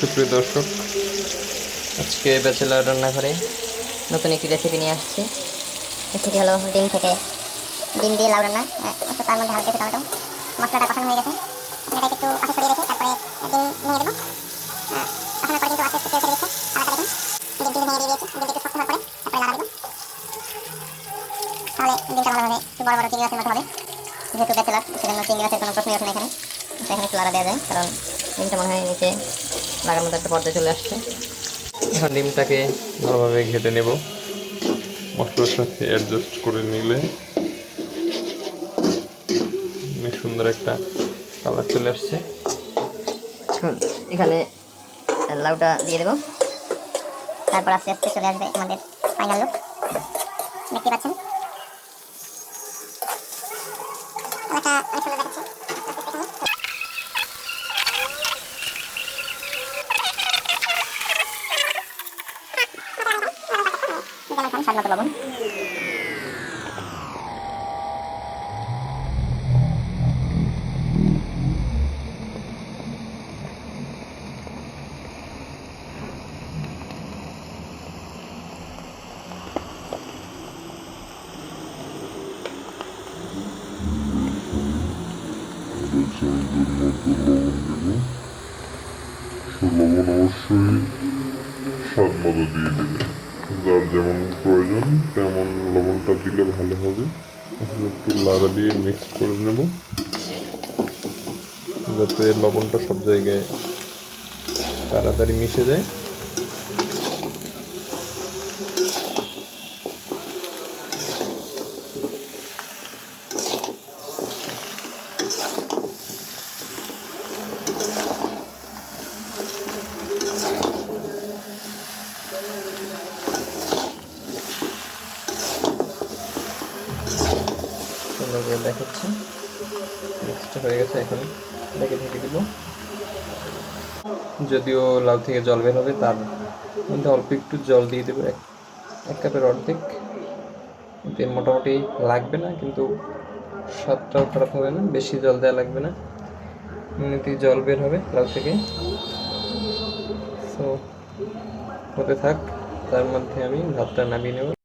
সুপ্রিয় দর্শক, আজকে ব্যাচেলার রান্নাঘরে নতুন একটি রেসিপি নিয়ে আসছি। রেসিপি হলো ডিম থেকে ডিম দিয়ে লাউ রান্না। তো তার মধ্যে হালকা একটু টমেটো, মশলাটা কষানো হয়ে গেছে। এখন এটা একটু আশা সরিয়ে রেখে তারপরে ডিম ভেঙে দেবো কষানোর পরে কিন্তু আস্তে আস্তে ছেড়ে দিচ্ছে আলাদা দেখুন ডিম ডিম ভেঙে দিয়ে দিয়েছি, ডিমটা একটু শক্ত হওয়ার পরে তারপরে লাড়া দেবো তাহলে ডিমটা ভালোভাবে একটু বড় বড় চিংড়ি মাছের মতো হবে। যেহেতু ব্যাচেলার, সেজন্য চিংড়ি মাছের কোনো প্রশ্নই ওঠে না এখানে। এখানে একটু লাড়া দেওয়া যায়, কারণ ডিমটা মনে হয় নিচে লাগার মতো একটা পর্যায়ে চলে আসছে। এখন ডিমটাকে ভালোভাবে ঘেটে নেব। মশলার সাথে অ্যাডজাস্ট করে নিলে অনেক সুন্দর একটা কালার চলে আসছে। এখানে লাউটা দিয়ে দেবো। তারপর আস্তে আস্তে চলে আসবে আমাদের ফাইনাল লুক দেখতে পাচ্ছেন? কালারটা অনেক সুন্দর দেখাচ্ছে স্বাদ মতো দিয়ে দেবে। যার যেমন প্রয়োজন, তেমন লবণটা দিলে ভালো হবে। একটু লাড়া দিয়ে মিক্স করে নেব। যাতে লবণটা সব জায়গায় তাড়াতাড়ি মিশে যায়। করে দেখাচ্ছে। মিক্সটা হয়ে গেছে এখন। এটাকে ঢেকে দিব। যদিও লাউ থেকে জল বের হবে, তার মধ্যে অল্প একটু জল দিয়ে দেবো, এক এক কাপের অর্ধেক। এতে মোটামুটি লাগবে না, কিন্তু স্বাদটাও খারাপ হবে না, বেশি জল দেওয়া লাগবে না। এমনিতেই জল বের হবে লাউ থেকে। সো হতে থাক। তার মধ্যে আমি ভাতটা নামিয়ে নেব।